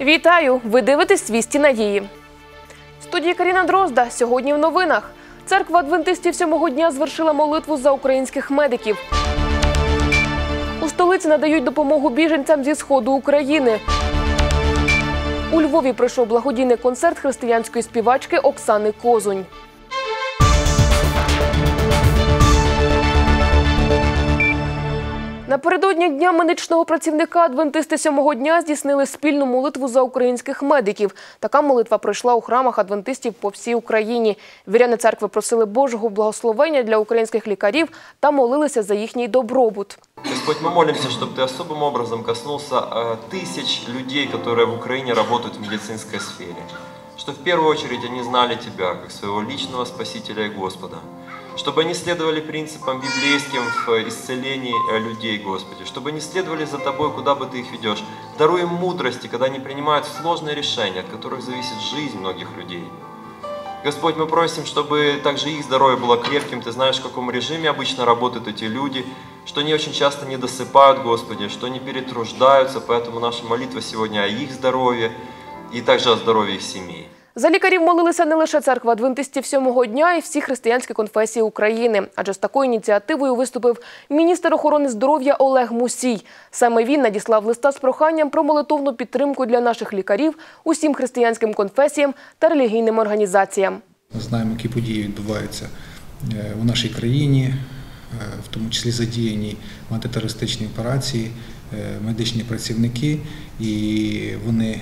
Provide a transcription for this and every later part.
Вітаю! Ви дивитесь «Свісті надії. В студії Каріна Дрозда. Сьогодні в новинах. Церква адвентистів сьомого дня звершила молитву за українських медиків. У столиці надають допомогу біженцям зі сходу України. У Львові пройшов благодійний концерт християнської співачки Оксани Козунь. Напередодні дня медичного працівника адвентисти сьомого дня здійснили спільну молитву за українських медиків. Така молитва пройшла у храмах адвентистів по всій Україні. Віряни церкви просили Божого благословення для українських лікарів та молилися за їхній добробут. Господь, мы молимся, чтобы Ты особым образом коснулся э, тысяч людей, которые в Украине работают в медицинской сфере. Что в первую очередь они знали Тебя, как своего личного Спасителя и Господа. Чтобы они следовали принципам библейским в исцелении э, людей, Господи. Чтобы они следовали за Тобой, куда бы Ты их ведешь. Даруй им мудрости, когда они принимают сложные решения, от которых зависит жизнь многих людей. Господь, мы просим, чтобы также их здоровье было крепким. Ты знаешь, в каком режиме обычно работают эти люди, что они очень часто не досыпают, Господи, что они перетруждаются, поэтому наша молитва сегодня о их здоровье и также о здоровье их семей. За лікарів молилися не лише церква адвентистів сьомого дня і всі християнські конфесії України. Адже з такою ініціативою виступив міністр охорони здоров'я Олег Мусій. Саме він надіслав листа з проханням про молитовну підтримку для наших лікарів, усім християнським конфесіям та релігійним організаціям. Ми знаємо, які події відбуваються е, у нашій країні, е, в тому числі задіяні в операції, е, медичні працівники, і вони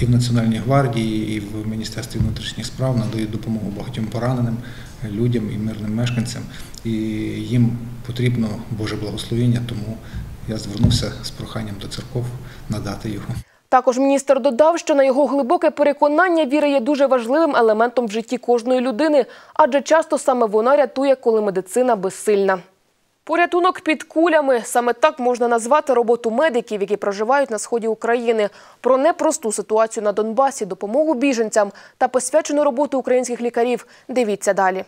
і в Національній гвардії, і в Міністерстві внутрішніх справ надають допомогу багатьом пораненим людям і мирним мешканцям. І їм потрібно Боже благословення, тому я звернувся з проханням до церков надати його. Також міністр додав, що на його глибоке переконання віра є дуже важливим елементом в житті кожної людини, адже часто саме вона рятує, коли медицина безсильна. Порятунок під кулями саме так можна назвати роботу медиків, які проживають на сході України. Про непросту ситуацію на Донбасі, допомогу біженцям та посвячену роботу українських лікарів. Дивіться далі.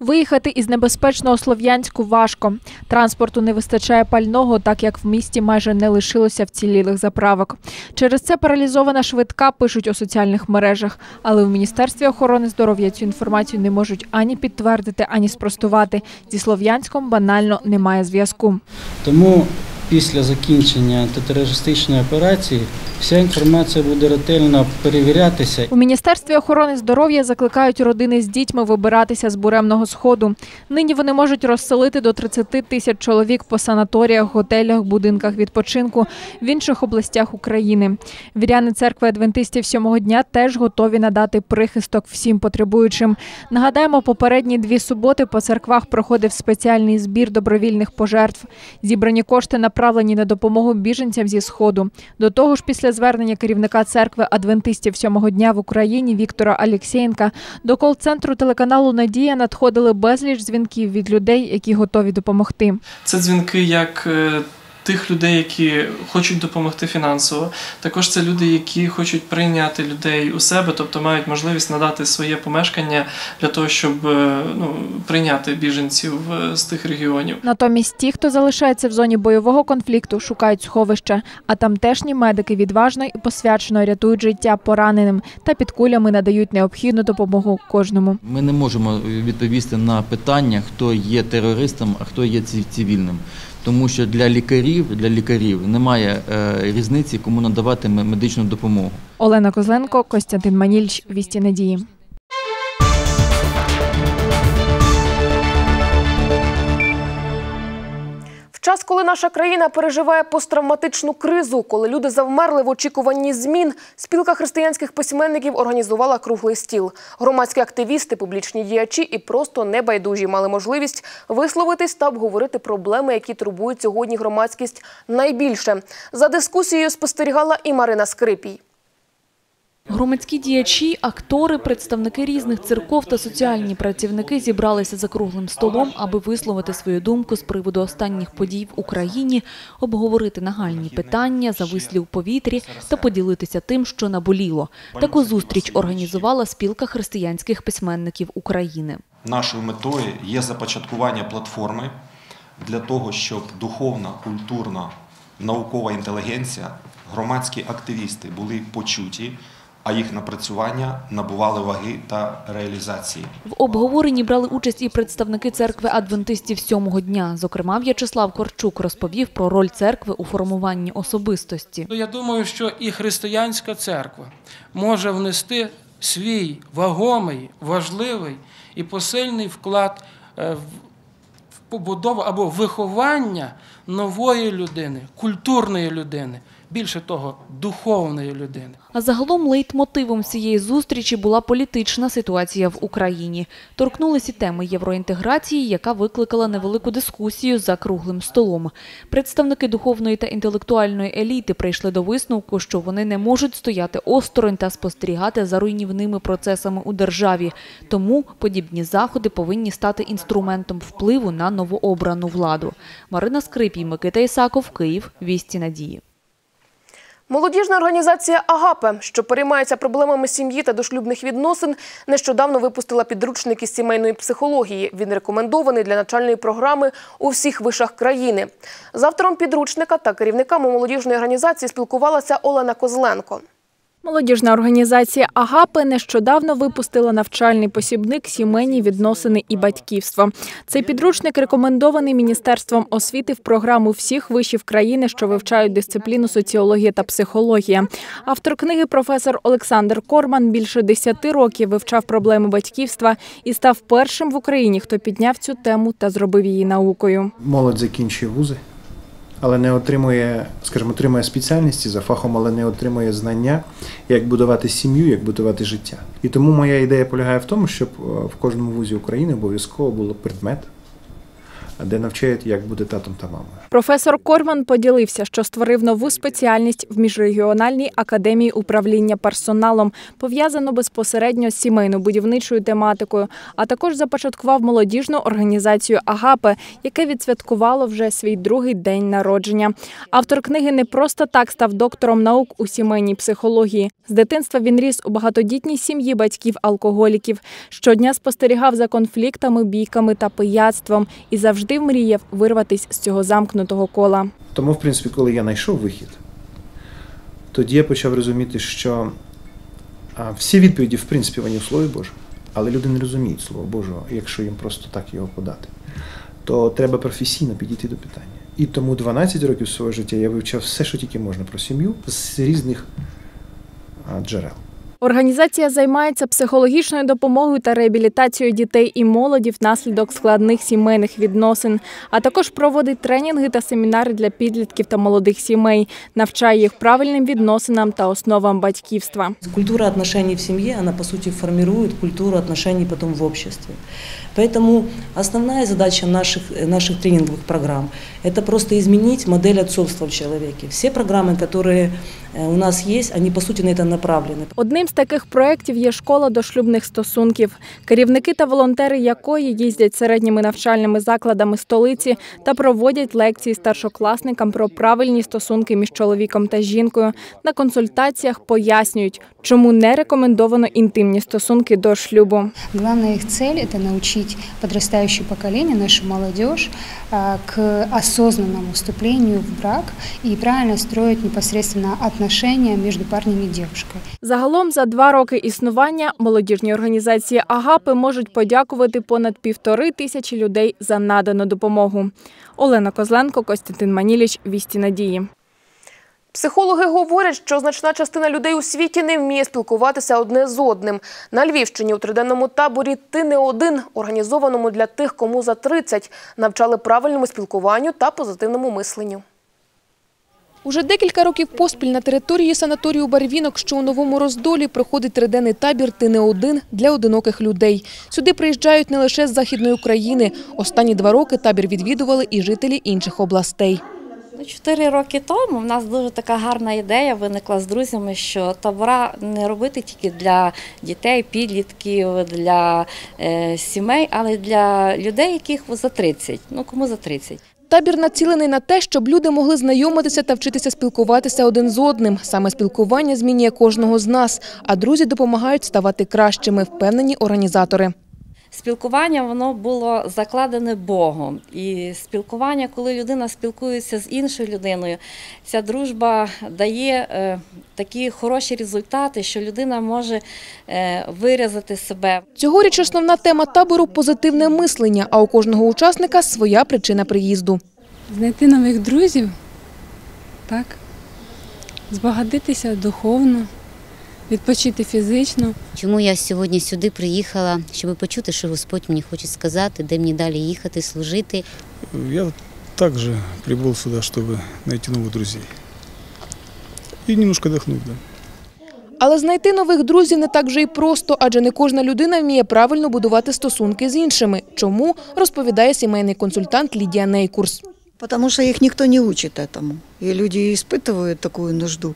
Виїхати із небезпечного Слов'янську важко. Транспорту не вистачає пального, так як в місті майже не лишилося вцілілих заправок. Через це паралізована швидка пишуть у соціальних мережах. Але в Міністерстві охорони здоров'я цю інформацію не можуть ані підтвердити, ані спростувати. Зі Слов'янськом банально немає зв'язку. Тому після закінчення антитерористичної операції вся інформація буде ретельно перевірятися. У Міністерстві охорони здоров'я закликають родини з дітьми вибиратися з буремного сходу. Нині вони можуть розселити до 30 тисяч чоловік по санаторіях, готелях, будинках відпочинку в інших областях України. Віряни церкви адвентистів сьомого дня теж готові надати прихисток всім потребуючим. Нагадаємо, попередні дві суботи по церквах проходив спеціальний збір добровільних пожертв. Зібрані кошти направлені на допомогу біженцям зі сходу. До того ж, після звернення керівника церкви адвентистів сьомого дня в Україні Віктора Алєксєєнка до кол-центру телеканалу Надія надходили безліч дзвінків від людей, які готові допомогти. Це дзвінки як е, тих людей, які хочуть допомогти фінансово. Також це люди, які хочуть прийняти людей у себе, тобто мають можливість надати своє помешкання для того, щоб е, ну, прийняти біженців е, з тих регіонів. Натомість ті, хто залишається в зоні бойового конфлікту, шукають сховища, а тамтешні медики відважно і посвячено рятують життя пораненим та під кулями надають необхідну допомогу кожному. Ми не можемо відповісти на питання, хто є терористом, а хто є ці- цивільним. Тому що для лікарів, для лікарів немає е, різниці, кому надавати ме- медичну допомогу. Олена Козленко, Костянтин Манільч, Вісті Надії. Час, коли наша країна переживає посттравматичну кризу, коли люди завмерли в очікуванні змін, спілка християнських письменників організувала круглий стіл. Громадські активісти, публічні діячі і просто небайдужі мали можливість висловитись та обговорити проблеми, які турбують сьогодні громадськість найбільше. За дискусією спостерігала і Марина Скрипій. Громадські діячі, актори, представники різних церков та соціальні працівники зібралися за круглим столом, аби висловити свою думку з приводу останніх подій в Україні, обговорити нагальні питання, завислі в повітрі та поділитися тим, що наболіло. Таку зустріч організувала спілка християнських письменників України. Нашою метою є започаткування платформи для того, щоб духовна, культурна наукова інтелігенція, громадські активісти були почуті, а їх напрацювання набували ваги та реалізації. В обговоренні брали участь і представники церкви адвентистів сьомого дня. Зокрема, В'ячеслав Корчук розповів про роль церкви у формуванні особистості. Ну, Я думаю, що і християнська церква може внести свій вагомий, важливий і посильний вклад е, в в побудову або виховання нової людини, культурної людини, більше того, духовної людини. А загалом лейтмотивом цієї зустрічі була політична ситуація в Україні. Торкнулися теми євроінтеграції, яка викликала невелику дискусію за круглим столом. Представники духовної та інтелектуальної еліти прийшли до висновку, що вони не можуть стояти осторонь та спостерігати за руйнівними процесами у державі. Тому подібні заходи повинні стати інструментом впливу на новообрану владу. Марина Скрипій, Микита Ісаков, Київ. Вісті надії. Молодіжна організація Агапе, що переймається проблемами сім'ї та дошлюбних відносин, нещодавно випустила підручник із сімейної психології. Він рекомендований для начальної програми у всіх вишах країни. З автором підручника та керівниками молодіжної організації спілкувалася Олена Козленко. Молодіжна організація Агапи нещодавно випустила навчальний посібник Сімейні відносини і батьківство. Цей підручник рекомендований Міністерством освіти в програму всіх вишів країни, що вивчають дисципліну соціологія та психологія. Автор книги професор Олександр Корман більше 10 років вивчав проблеми батьківства і став першим в Україні, хто підняв цю тему та зробив її наукою. молодь закінчує вузи, але не отримує, скажімо, отримує спеціальності за фахом, але не отримує знання, як будувати сім'ю, як будувати життя. І тому моя ідея полягає в тому, щоб е, в кожному вузі України обов'язково було предмет, де навчають, як бути татом та мамою. Професор Корман поділився, що створив нову спеціальність в міжрегіональній академії управління персоналом, пов'язану безпосередньо з сімейно-будівничою тематикою, а також започаткував молодіжну організацію Агапе, яке відсвяткувало вже свій другий день народження. Автор книги не просто так став доктором наук у сімейній психології. З дитинства він ріс у багатодітній сім'ї батьків-алкоголіків. Щодня спостерігав за конфліктами, бійками та пияцтвом і завжди мріяв вирватися з цього замкнутого кола. Тому, в принципі, коли я знайшов вихід, тоді я почав розуміти, що всі відповіді, в принципі, вони в Слові Божому, але люди не розуміють Слово Божого, якщо їм просто так його подати. То треба професійно підійти до питання. І тому 12 років свого життя я вивчав все, що тільки можна про сім'ю з різних джерел. Організація займається психологічною допомогою та реабілітацією дітей і молоді внаслідок складних сімейних відносин, а також проводить тренінги та семінари для підлітків та молодих сімей, навчає їх правильним відносинам та основам батьківства. Культура відносин в сім'ї вона, по суті формує культуру відносин потом в обществе. Поэтому основная задача наших, наших тренинговых программ – это просто изменить модель отцовства в человеке. Все программы, которые э, у нас есть, они по сути на это направлены. Одним з таких проєктів є школа дошлюбних стосунків, керівники та волонтери якої їздять середніми навчальними закладами столиці та проводять лекції старшокласникам про правильні стосунки між чоловіком та жінкою. На консультаціях пояснюють, чому не рекомендовано інтимні стосунки до шлюбу. Главная их цель – это научить подрастающее поколение, нашу молодежь, к осознанному вступлению в брак и правильно строить непосредственно отношения между парнем и девушкой. Загалом за два роки існування молодіжні організації Агапи можуть подякувати понад півтори тисячі людей за надану допомогу. Олена Козленко, Костянтин Маніліч, Вісті Надії. Психологи говорять, що значна частина людей у світі не вміє спілкуватися одне з одним. На Львівщині у триденному таборі «Ти не один», організованому для тих, кому за 30, навчали правильному спілкуванню та позитивному мисленню. Уже декілька років поспіль на території санаторію Барвінок, що у Новому Роздолі, проходить триденний табір «Ти не один» для одиноких людей. Сюди приїжджають не лише з Західної України. Останні два роки табір відвідували і жителі інших областей. Ну, Чотири роки тому в нас дуже така гарна ідея виникла з друзями, що табора не робити тільки для дітей, підлітків, для е, сімей, але для людей, яких за 30, ну кому за 30. Табір націлений на те, щоб люди могли знайомитися та вчитися спілкуватися один з одним. Саме спілкування змінює кожного з нас, а друзі допомагають ставати кращими, впевнені організатори. Спілкування воно було закладене Богом. І спілкування, коли людина спілкується з іншою людиною, ця дружба дає е, такі хороші результати, що людина може е, виразити себе. Цьогоріч основна тема табору позитивне мислення, а у кожного учасника своя причина приїзду. Знайти нових друзів, так, збагатитися духовно, відпочити фізично. Чому я сьогодні сюди приїхала, щоб почути, що Господь мені хоче сказати, де мені далі їхати, служити. Я также прибыл сюда, чтобы найти новых друзей. И немножко отдохнуть, да. Але знайти нових друзів не так вже й просто, адже не кожна людина вміє правильно будувати стосунки з іншими. Чому розповідає сімейний консультант Лідія Нейкурс. Потому что их никто не учит этому. И люди испытывают такую нужду.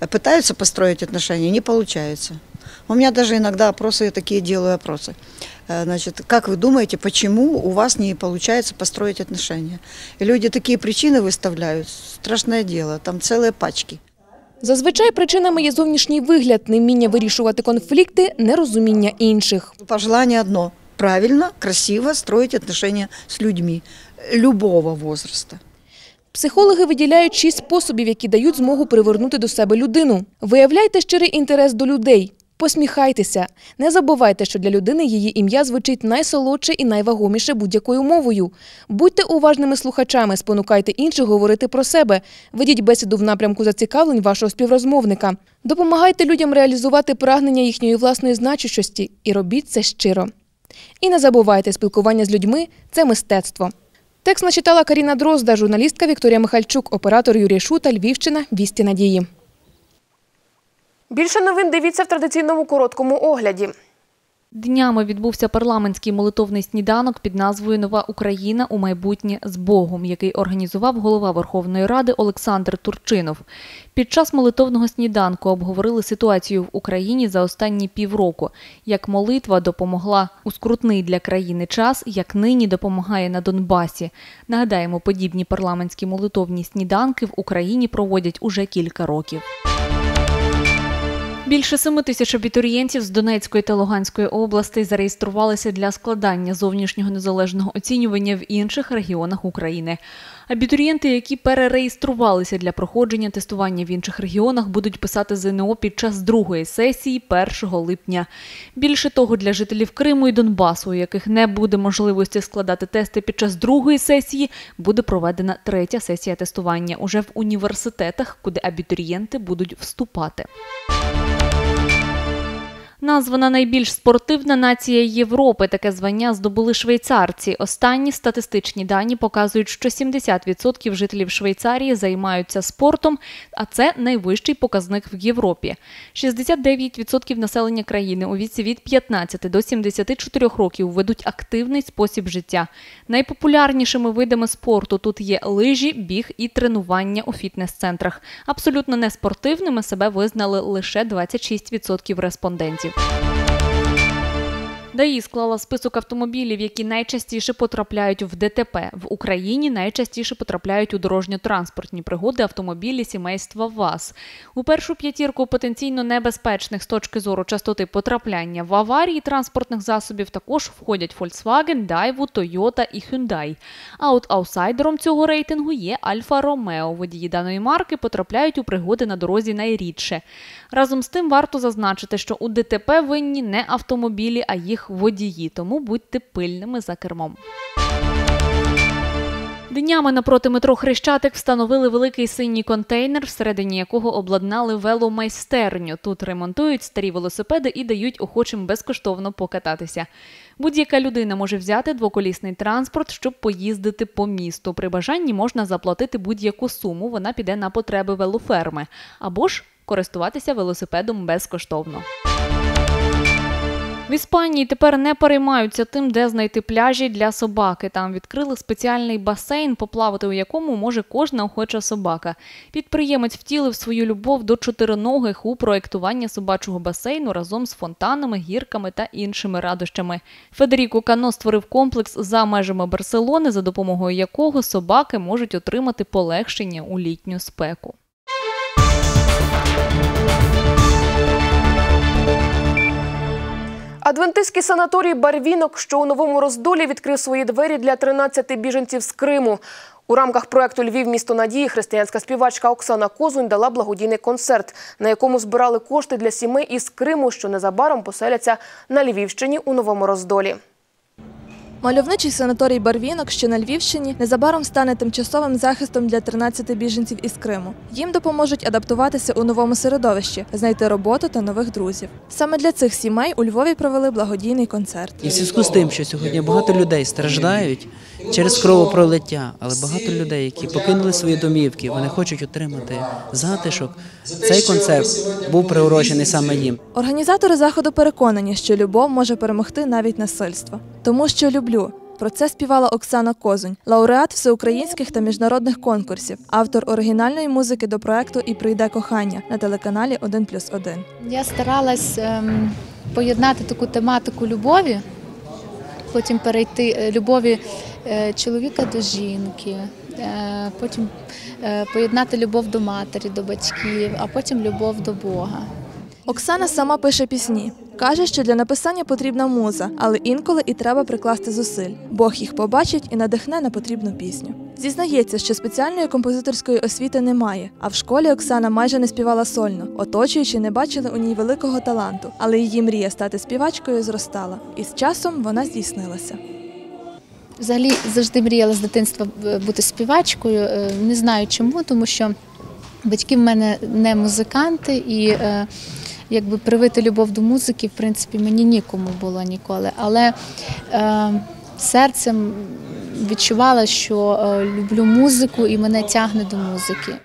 Пытаются построить отношения, не получается. У меня даже иногда опросы, я такие делаю опросы. Э, Значит, как вы думаете, почему у вас не получается построить отношения? И люди такие причины выставляют. Страшное дело, там целые пачки. Зазвичай причинами є зовнішній вигляд, невміння вирішувати конфлікти, нерозуміння інших. Пожелание одно – правильно, красиво строить отношения с людьми любого возраста. Психологи виділяють шість способів, які дають змогу привернути до себе людину. Виявляйте щирий інтерес до людей. Посміхайтеся. Не забувайте, що для людини її ім'я звучить найсолодше і найвагоміше будь-якою мовою. Будьте уважними слухачами, спонукайте інших говорити про себе. Ведіть бесіду в напрямку зацікавлень вашого співрозмовника. Допомагайте людям реалізувати прагнення їхньої власної значущості і робіть це щиро. І не забувайте, спілкування з людьми це мистецтво. Текст начитала Каріна Дрозда, журналістка Вікторія Михальчук, оператор Юрій Шута, Львівщина, Вісті Надії. Більше новин дивіться в традиційному короткому огляді. Днями відбувся парламентський молитовний сніданок під назвою Нова Україна у майбутнє з Богом, який організував голова Верховної Ради Олександр Турчинов. Під час молитовного сніданку обговорили ситуацію в Україні за останні півроку, як молитва допомогла у скрутний для країни час, як нині допомагає на Донбасі. Нагадаємо, подібні парламентські молитовні сніданки в Україні проводять уже кілька років. Більше семи тисяч абітурієнтів з Донецької та Луганської областей зареєструвалися для складання зовнішнього незалежного оцінювання в інших регіонах України. Абітурієнти, які перереєструвалися для проходження тестування в інших регіонах, будуть писати ЗНО під час другої сесії 1 липня. Більше того, для жителів Криму і Донбасу, у яких не буде можливості складати тести під час другої сесії, буде проведена третя сесія тестування уже в університетах, куди абітурієнти будуть вступати. Названа найбільш спортивна нація Європи. Таке звання здобули швейцарці. Останні статистичні дані показують, що 70% жителів Швейцарії займаються спортом, а це найвищий показник в Європі. 69% населення країни у віці від 15 до 74 років ведуть активний спосіб життя. Найпопулярнішими видами спорту тут є лижі, біг і тренування у фітнес-центрах. Абсолютно неспортивними себе визнали лише 26% респондентів. you. ДАІ склала список автомобілів, які найчастіше потрапляють в ДТП. В Україні найчастіше потрапляють у дорожньо-транспортні пригоди автомобілі сімейства ВАЗ. У першу п'ятірку потенційно небезпечних з точки зору частоти потрапляння в аварії транспортних засобів також входять Volkswagen, Daewoo, Toyota і Hyundai. А от аутсайдером цього рейтингу є Альфа Ромео. Водії даної марки потрапляють у пригоди на дорозі найрідше. Разом з тим варто зазначити, що у ДТП винні не автомобілі, а їх водії, тому будьте пильними за кермом. Днями напроти метро Хрещатик встановили великий синій контейнер, всередині якого обладнали веломайстерню. Тут ремонтують старі велосипеди і дають охочим безкоштовно покататися. Будь-яка людина може взяти двоколісний транспорт, щоб поїздити по місту. При бажанні можна заплатити будь-яку суму, вона піде на потреби велоферми, або ж користуватися велосипедом безкоштовно. В Іспанії тепер не переймаються тим, де знайти пляжі для собаки. Там відкрили спеціальний басейн, поплавати у якому може кожна охоча собака. Підприємець втілив свою любов до чотириногих у проєктування собачого басейну разом з фонтанами, гірками та іншими радощами. Федеріко Кано створив комплекс за межами Барселони, за допомогою якого собаки можуть отримати полегшення у літню спеку. Адвентистський санаторій Барвінок, що у новому роздолі відкрив свої двері для 13 біженців з Криму. У рамках проекту Львів місто надії християнська співачка Оксана Козунь дала благодійний концерт, на якому збирали кошти для сімей із Криму, що незабаром поселяться на Львівщині у новому роздолі. Мальовничий санаторій Барвінок, що на Львівщині, незабаром стане тимчасовим захистом для 13 біженців із Криму. Їм допоможуть адаптуватися у новому середовищі, знайти роботу та нових друзів. Саме для цих сімей у Львові провели благодійний концерт. І в зв'язку з тим, що сьогодні багато людей страждають через кровопролиття, але багато людей, які покинули свої домівки, вони хочуть отримати затишок. Цей концерт був приурочений саме їм. Організатори заходу переконані, що любов може перемогти навіть насильство. Тому що люблю. Про це співала Оксана Козунь, лауреат всеукраїнських та міжнародних конкурсів, автор оригінальної музики до проекту І прийде кохання на телеканалі 1+,1. Я старалась ем, поєднати таку тематику любові, потім перейти е, любові е, чоловіка до жінки, е, потім поєднати любов до матері, до батьків, а потім любов до Бога. Оксана сама пише пісні. Каже, що для написання потрібна муза, але інколи і треба прикласти зусиль. Бог їх побачить і надихне на потрібну пісню. Зізнається, що спеціальної композиторської освіти немає, а в школі Оксана майже не співала сольно, оточуючи не бачили у ній великого таланту, але її мрія стати співачкою зростала. І з часом вона здійснилася. Взагалі завжди мріяла з дитинства е, бути співачкою. Е, Не знаю чому, тому що батьки в мене не музиканти, і е, якби привити любов до музики, в принципі, мені нікому було ніколи. Але е, серцем відчувала, що е, люблю музику і мене тягне до музики.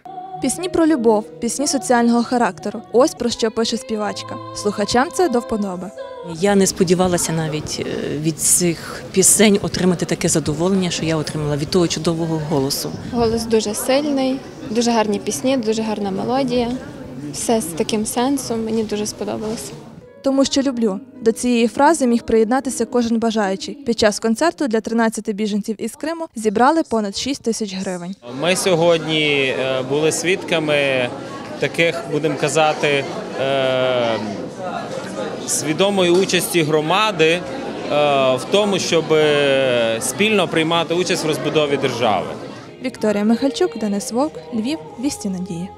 Пісні про любов, пісні соціального характеру. Ось про що пише співачка. Слухачам це до вподоби. Я не сподівалася навіть е, від цих пісень отримати таке задоволення, що я отримала від того чудового голосу. Голос дуже сильний, дуже гарні пісні, дуже гарна мелодія. Все з таким сенсом. Мені дуже сподобалось. Тому що люблю. До цієї фрази міг приєднатися кожен бажаючий. Під час концерту для 13 біженців із Криму зібрали понад 6 тисяч гривень. Ми сьогодні е, були свідками таких, будемо казати, е, свідомої участі громади е, в тому, щоб спільно приймати участь в розбудові держави. Вікторія Михальчук, Денис Вовк, Львів, Вісті Надії.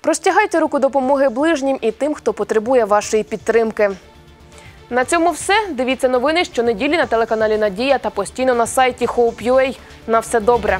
Простягайте руку допомоги ближнім і тим, хто потребує вашої підтримки. На цьому все. Дивіться новини щонеділі на телеканалі Надія та постійно на сайті Hope.ua. На все добре.